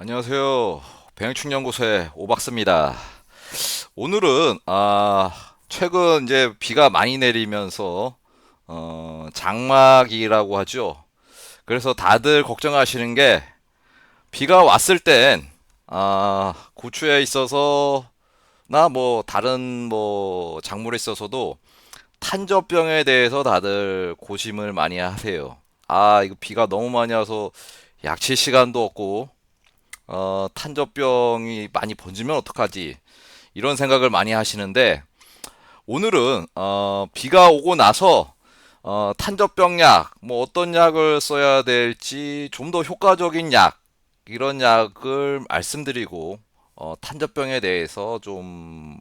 안녕하세요. 병행충연구소의 오박스입니다. 오늘은 아 최근 이제 비가 많이 내리면서 어 장마기라고 하죠. 그래서 다들 걱정하시는 게 비가 왔을 땐 아 고추에 있어서 나 뭐 다른 뭐 작물에 있어서도 탄저병에 대해서 다들 고심을 많이 하세요. 아 이거 비가 너무 많이 와서 약칠 시간도 없고 어, 탄저병이 많이 번지면 어떡하지? 이런 생각을 많이 하시는데 오늘은 어, 비가 오고 나서 어, 탄저병 약, 뭐 어떤 약을 써야 될지 좀 더 효과적인 약, 이런 약을 말씀드리고 어, 탄저병에 대해서 좀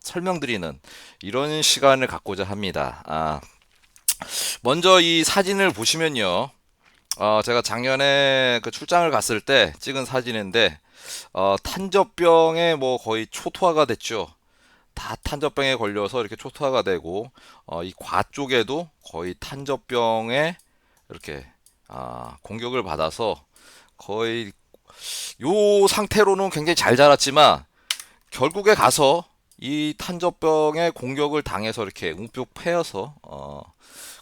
설명드리는 이런 시간을 갖고자 합니다. 아, 먼저 이 사진을 보시면요. 어, 제가 작년에 그 출장을 갔을 때 찍은 사진인데, 어, 탄저병에 뭐 거의 초토화가 됐죠. 다 탄저병에 걸려서 이렇게 초토화가 되고, 어, 이 과 쪽에도 거의 탄저병에 이렇게, 아, 공격을 받아서 거의 요 상태로는 굉장히 잘 자랐지만, 결국에 가서 이 탄저병에 공격을 당해서 이렇게 움푹 패여서, 어,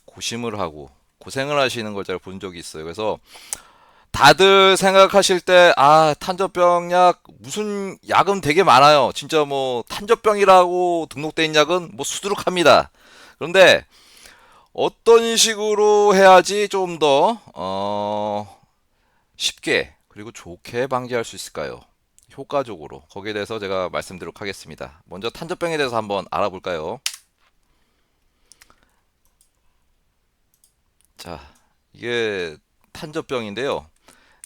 고심을 하고, 고생을 하시는 걸 제가 본 적이 있어요. 그래서 다들 생각하실 때, 아, 탄저병 약, 무슨 약은 되게 많아요. 진짜 뭐, 탄저병이라고 등록된 약은 뭐 수두룩합니다. 그런데 어떤 식으로 해야지 좀 더, 어, 쉽게, 그리고 좋게 방지할 수 있을까요? 효과적으로. 거기에 대해서 제가 말씀드리도록 하겠습니다. 먼저 탄저병에 대해서 한번 알아볼까요? 자, 이게 탄저병인데요.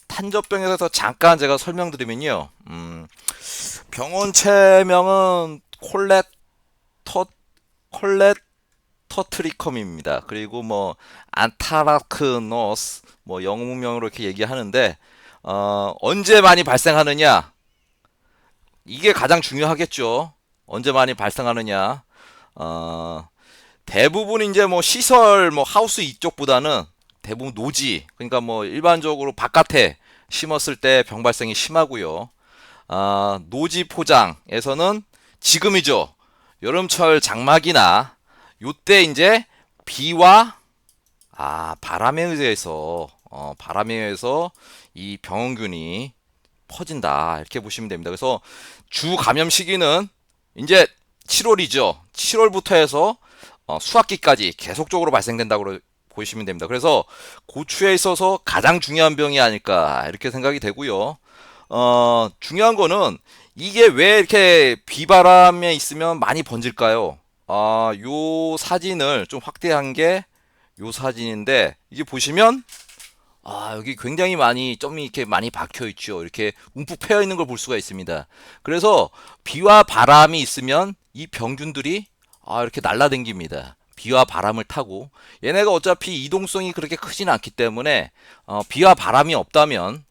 탄저병에 대해서 잠깐 제가 설명드리면요. 음, 병원 체명은 콜레터 콜레터트리컴입니다. 그리고 뭐 안타라크노스 뭐 영문명으로 이렇게 얘기하는데 어, 언제 많이 발생하느냐? 이게 가장 중요하겠죠. 언제 많이 발생하느냐? 어, 대부분 이제 뭐 시설 뭐 하우스 이쪽보다는 대부분 노지 그러니까 뭐 일반적으로 바깥에 심었을 때 병 발생이 심하고요. 아, 노지 포장에서는 지금이죠. 여름철 장마기나 요때 이제 비와 아, 바람에 의해서 어, 바람에 의해서 이 병원균이 퍼진다. 이렇게 보시면 됩니다. 그래서 주 감염 시기는 이제 7월이죠. 7월부터 해서 어, 수학기까지 계속적으로 발생된다고 보시면 됩니다. 그래서 고추에 있어서 가장 중요한 병이 아닐까 이렇게 생각이 되고요. 어, 중요한 거는 이게 왜 이렇게 비바람에 있으면 많이 번질까요? 아, 요 사진을 좀 확대한 게 요 사진인데 이게 보시면 아, 여기 굉장히 많이 점이 이렇게 많이 박혀 있죠. 이렇게 움푹 패여 있는 걸 볼 수가 있습니다. 그래서 비와 바람이 있으면 이 병균들이 아, 이렇게 날라댕깁니다. 비와 바람을 타고 얘네가 어차피 이동성이 그렇게 크진 않기 때문에 어, 비와 바람이 없다면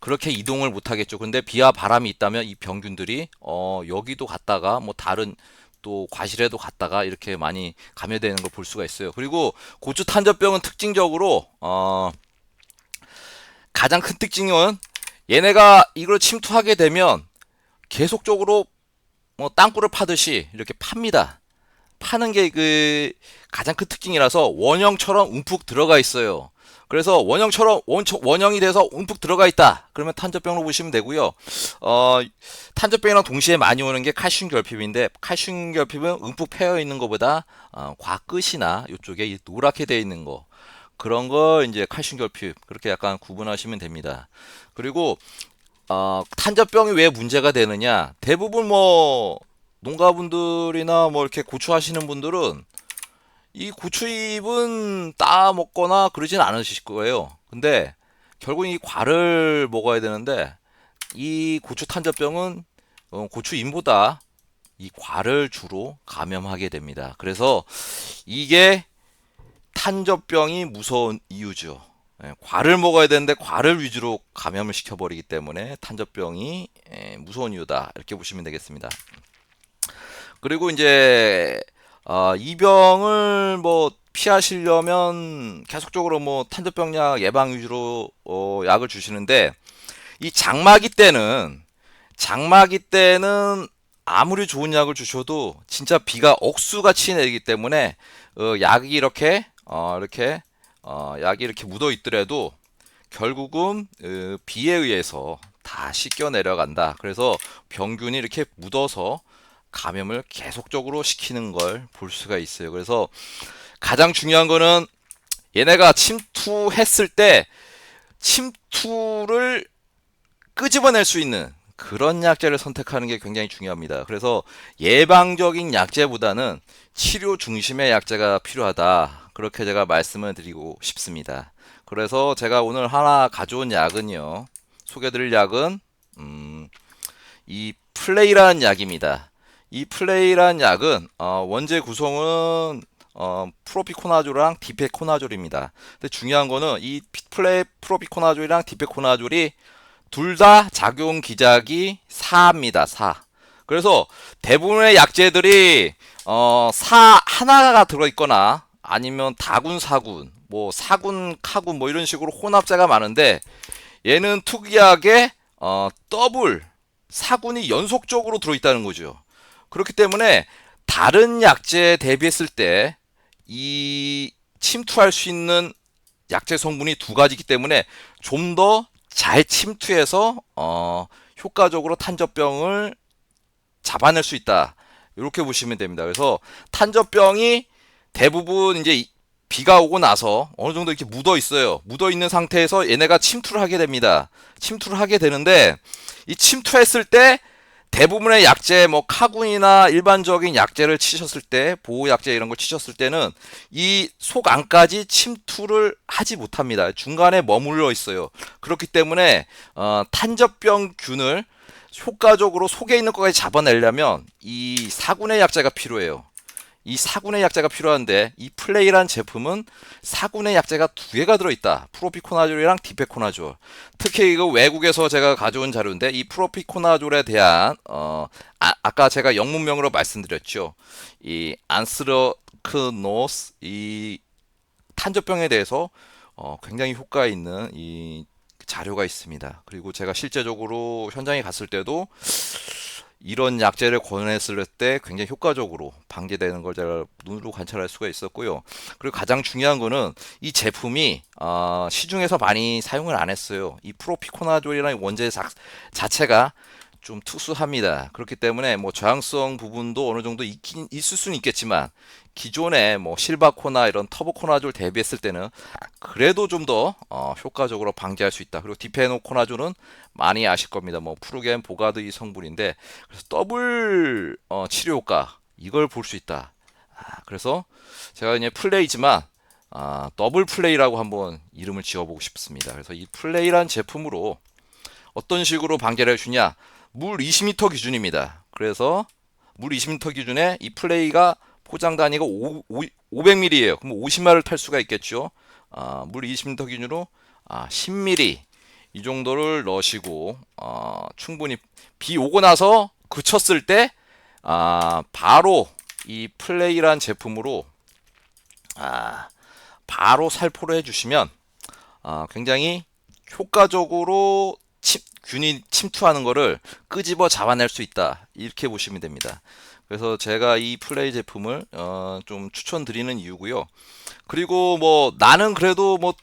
그렇게 이동을 못 하겠죠. 근데 비와 바람이 있다면 이 병균들이 어, 여기도 갔다가 뭐 다른 또 과실에도 갔다가 이렇게 많이 감염되는 걸 볼 수가 있어요. 그리고 고추 탄저병은 특징적으로 어, 가장 큰 특징은 얘네가 이걸 침투하게 되면 계속적으로 뭐 땅굴을 파듯이 이렇게 팝니다. 파는 게 그 가장 큰 특징이라서 원형처럼 움푹 들어가 있어요. 그래서 원형처럼 원, 원형이 돼서 움푹 들어가 있다. 그러면 탄저병으로 보시면 되고요. 어, 탄저병이랑 동시에 많이 오는 게 칼슘 결핍인데 칼슘 결핍은 움푹 패여 있는 것보다 어, 과끝이나 이쪽에 노랗게 되어 있는 거 그런 거 이제 칼슘 결핍 그렇게 약간 구분하시면 됩니다. 그리고 어, 탄저병이 왜 문제가 되느냐? 대부분 뭐 농가분들이나 뭐 이렇게 고추 하시는 분들은 이 고추잎은 따 먹거나 그러진 않으실 거예요. 근데 결국 이 과를 먹어야 되는데 이 고추 탄저병은 어, 고추잎보다 이 과를 주로 감염하게 됩니다. 그래서 이게 탄저병이 무서운 이유죠. 예, 과를 먹어야 되는데 과를 위주로 감염을 시켜버리기 때문에 탄저병이 예, 무서운 이유다. 이렇게 보시면 되겠습니다. 그리고 이제 어, 이 병을 뭐 피하시려면 계속적으로 뭐 탄저병약 예방 위주로 어, 약을 주시는데 이 장마기 때는 장마기 때는 아무리 좋은 약을 주셔도 진짜 비가 억수같이 내리기 때문에 어, 약이 이렇게 어, 이렇게 어, 약이 이렇게 묻어 있더라도 결국은 어, 비에 의해서 다 씻겨 내려간다. 그래서 병균이 이렇게 묻어서 감염을 계속적으로 시키는 걸 볼 수가 있어요. 그래서 가장 중요한 거는 얘네가 침투했을 때 침투를 끄집어낼 수 있는 그런 약제를 선택하는 게 굉장히 중요합니다. 그래서 예방적인 약제보다는 치료 중심의 약제가 필요하다. 그렇게 제가 말씀을 드리고 싶습니다. 그래서 제가 오늘 하나 가져온 약은요. 소개드릴 약은 음, 이 플레이라는 약입니다. 이 플레이라는 약은 어, 원재 구성은 어, 프로피코나졸이랑 디페코나졸입니다. 근데 중요한 거는 이 플레 프로피코나졸이랑 디페코나졸이 둘 다 작용 기작이 4입니다. 4. 그래서 대부분의 약제들이 어, 4 하나가 들어 있거나 아니면 다군 사군, 뭐 사군 카군 뭐 이런 식으로 혼합자가 많은데 얘는 특이하게 어, 더블 사군이 연속적으로 들어 있다는 거죠. 그렇기 때문에 다른 약제에 대비했을 때 이 침투할 수 있는 약제 성분이 두 가지이기 때문에 좀 더 잘 침투해서 어, 효과적으로 탄저병을 잡아낼 수 있다. 이렇게 보시면 됩니다. 그래서 탄저병이 대부분 이제 이- 비가 오고 나서 어느 정도 이렇게 묻어 있어요. 묻어 있는 상태에서 얘네가 침투를 하게 됩니다. 침투를 하게 되는데 이 침투했을 때 대부분의 약제 뭐 카군이나 일반적인 약제를 치셨을 때 보호 약제 이런 걸 치셨을 때는 이 속 안까지 침투를 하지 못합니다. 중간에 머물러 있어요. 그렇기 때문에 어, 탄저병균을 효과적으로 속에 있는 것까지 잡아내려면 이 사군의 약제가 필요해요. 이 사군의 약제가 필요한데 이 플레이란 제품은 사군의 약제가 두 개가 들어있다. 프로피코나졸이랑 디페코나졸. 특히 이거 외국에서 제가 가져온 자료인데 이 프로피코나졸에 대한 어 아, 아까 제가 영문명으로 말씀드렸죠. 이 안스러크노스 이 탄저병에 대해서 어 굉장히 효과 있는 이 자료가 있습니다. 그리고 제가 실제적으로 현장에 갔을 때도 이런 약제를 권했을 때 굉장히 효과적으로 방제되는 걸 제가 눈으로 관찰할 수가 있었고요. 그리고 가장 중요한 거는 이 제품이 어, 시중에서 많이 사용을 안 했어요. 이 프로피코나졸이라는 원재 자, 자체가 좀 특수합니다. 그렇기 때문에 뭐 저항성 부분도 어느 정도 있긴 있을 수는 있겠지만 기존에 뭐 실바코나 이런 터보코나졸 대비했을 때는 그래도 좀 더 어, 효과적으로 방지할 수 있다. 그리고 디페노코나졸은 많이 아실 겁니다. 뭐 프루겐 보가드 이 성분인데 그래서 더블 어, 치료 효과 이걸 볼 수 있다. 아, 그래서 제가 이제 플레이지만 아, 더블 플레이라고 한번 이름을 지어보고 싶습니다. 그래서 이 플레이란 제품으로 어떤 식으로 방제를 해주냐? 물 20m 기준입니다. 그래서 물 20m 기준에 이 플레이가 포장 단위가 5, 500ml예요. 그럼 50마를 탈 수가 있겠죠. 아, 물 20m 기준으로 아, 10ml 이 정도를 넣으시고 어, 충분히 비 오고 나서 그쳤을 때 아, 바로 이 플레이란 제품으로 아, 바로 살포를 해주시면 아, 굉장히 효과적으로 침, 균이 침투하는 거를 끄집어 잡아낼 수 있다 이렇게 보시면 됩니다. 그래서 제가 이 플레이 제품을 어, 좀 추천드리는 이유고요. 그리고 뭐 나는 그래도 뭐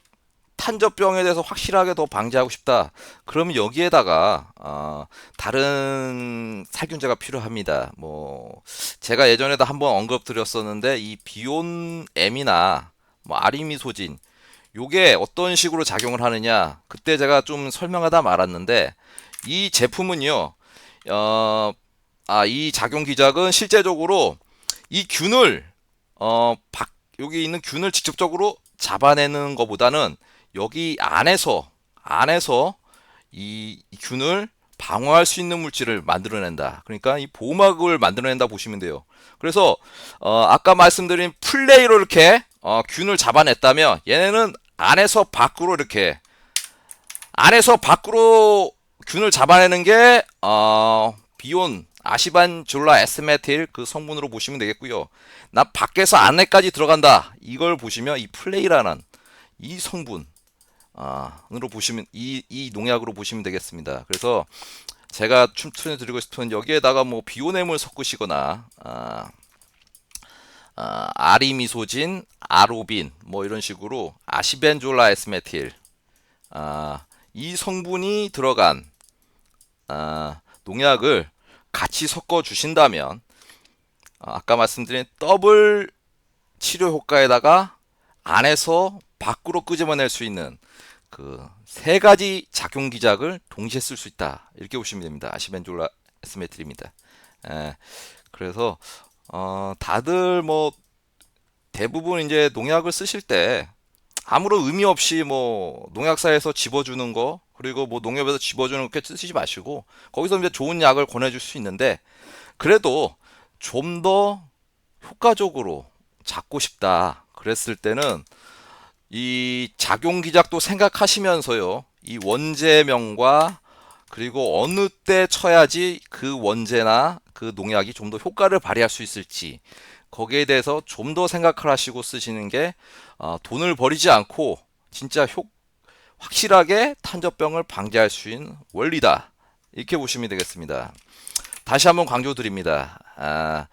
탄저병에 대해서 확실하게 더 방지하고 싶다. 그러면 여기에다가 어, 다른 살균제가 필요합니다. 뭐 제가 예전에도 한번 언급드렸었는데 이 비온 M이나 뭐 아리미소진 요게 어떤 식으로 작용을 하느냐 그때 제가 좀 설명하다 말았는데 이 제품은요 어, 아, 이 작용 기작은 실제적으로 이 균을 어, 박, 여기 있는 균을 직접적으로 잡아내는 것보다는 여기 안에서 안에서 이, 이 균을 방어할 수 있는 물질을 만들어낸다. 그러니까 이 보호막을 만들어낸다 보시면 돼요. 그래서 어, 아까 말씀드린 플레이로 이렇게 어, 균을 잡아냈다면 얘네는 안에서 밖으로 이렇게 안에서 밖으로 균을 잡아내는 게 어, 비온 아시반 졸라 에스메틸 그 성분으로 보시면 되겠고요. 나 밖에서 안에까지 들어간다. 이걸 보시면 이 플레이라는 이 성분 아, 으로 보시면 이, 이 농약으로 보시면 되겠습니다. 그래서 제가 춤추어 드리고 싶은 여기에다가 뭐 비오넴을 섞으시거나 아, 아, 아리미소진, 아로빈 뭐 이런 식으로 아시벤졸라 에스메틸 아, 이 성분이 들어간 아, 농약을 같이 섞어 주신다면 아, 아까 말씀드린 더블 치료 효과에다가 안에서 밖으로 끄집어낼 수 있는 그 세 가지 작용 기작을 동시에 쓸 수 있다 이렇게 보시면 됩니다. 아시벤졸라 에스메틸입니다. 에, 그래서 어, 다들 뭐 대부분 이제 농약을 쓰실 때 아무런 의미 없이 뭐 농약사에서 집어주는 거 그리고 뭐 농협에서 집어주는 거 쓰시지 마시고 거기서 이제 좋은 약을 권해줄 수 있는데 그래도 좀 더 효과적으로 잡고 싶다 그랬을 때는 이 작용 기작도 생각하시면서요 이 원재명과 그리고 어느 때 쳐야지 그 원재나 그 농약이 좀 더 효과를 발휘할 수 있을지 거기에 대해서 좀 더 생각을 하시고 쓰시는 게 어, 돈을 버리지 않고 진짜 효, 확실하게 탄저병을 방지할 수 있는 원리다. 이렇게 보시면 되겠습니다. 다시 한번 강조드립니다. 아,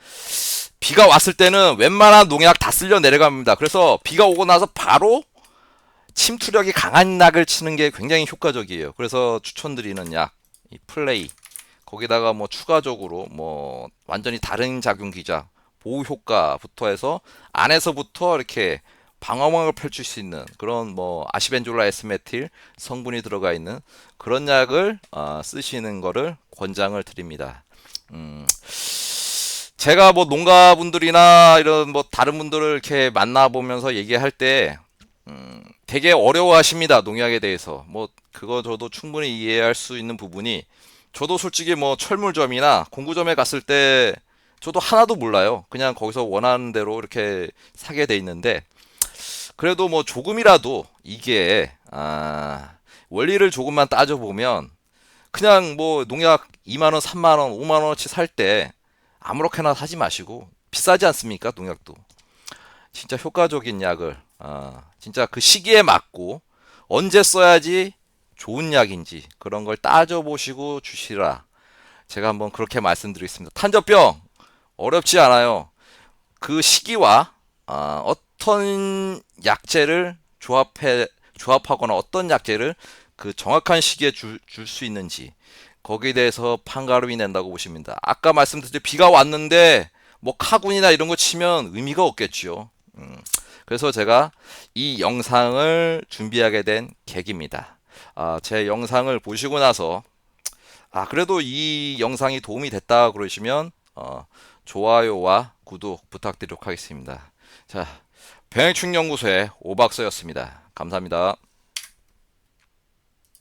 비가 왔을 때는 웬만한 농약 다 쓸려 내려갑니다. 그래서 비가 오고 나서 바로 침투력이 강한 약을 치는 게 굉장히 효과적이에요. 그래서 추천드리는 약, 이 플레이. 거기다가 뭐 추가적으로 뭐 완전히 다른 작용 기작, 보호 효과부터 해서 안에서부터 이렇게 방어막을 펼칠 수 있는 그런 뭐 아시벤졸라 에스메틸 성분이 들어가 있는 그런 약을 어, 쓰시는 거를 권장을 드립니다. 음, 제가 뭐 농가분들이나 이런 뭐 다른 분들을 이렇게 만나보면서 얘기할 때 음, 되게 어려워하십니다 농약에 대해서 뭐 그거 저도 충분히 이해할 수 있는 부분이 저도 솔직히 뭐 철물점이나 공구점에 갔을 때 저도 하나도 몰라요. 그냥 거기서 원하는 대로 이렇게 사게 돼 있는데 그래도 뭐 조금이라도 이게 아, 원리를 조금만 따져보면 그냥 뭐 농약 2만 원, 3만 원, 5만 원어치 살 때 아무렇게나 사지 마시고 비싸지 않습니까? 농약도 진짜 효과적인 약을 아, 진짜 그 시기에 맞고 언제 써야지 좋은 약인지 그런 걸 따져보시고 주시라. 제가 한번 그렇게 말씀드리겠습니다. 탄저병 어렵지 않아요. 그 시기와 아, 어떤 약재를 조합해 조합하거나 어떤 약재를 그 정확한 시기에 줄 수 있는지 거기에 대해서 판가름이 낸다고 보시면 됩니다. 아까 말씀드렸듯이 비가 왔는데 뭐 카군이나 이런 거 치면 의미가 없겠죠. 음, 그래서 제가 이 영상을 준비하게 된 계기입니다. 아, 제 영상을 보시고 나서 아 그래도 이 영상이 도움이 됐다 그러시면 어, 좋아요와 구독 부탁드리도록 하겠습니다. 자, 병행충 연구소의 오박서였습니다. 감사합니다.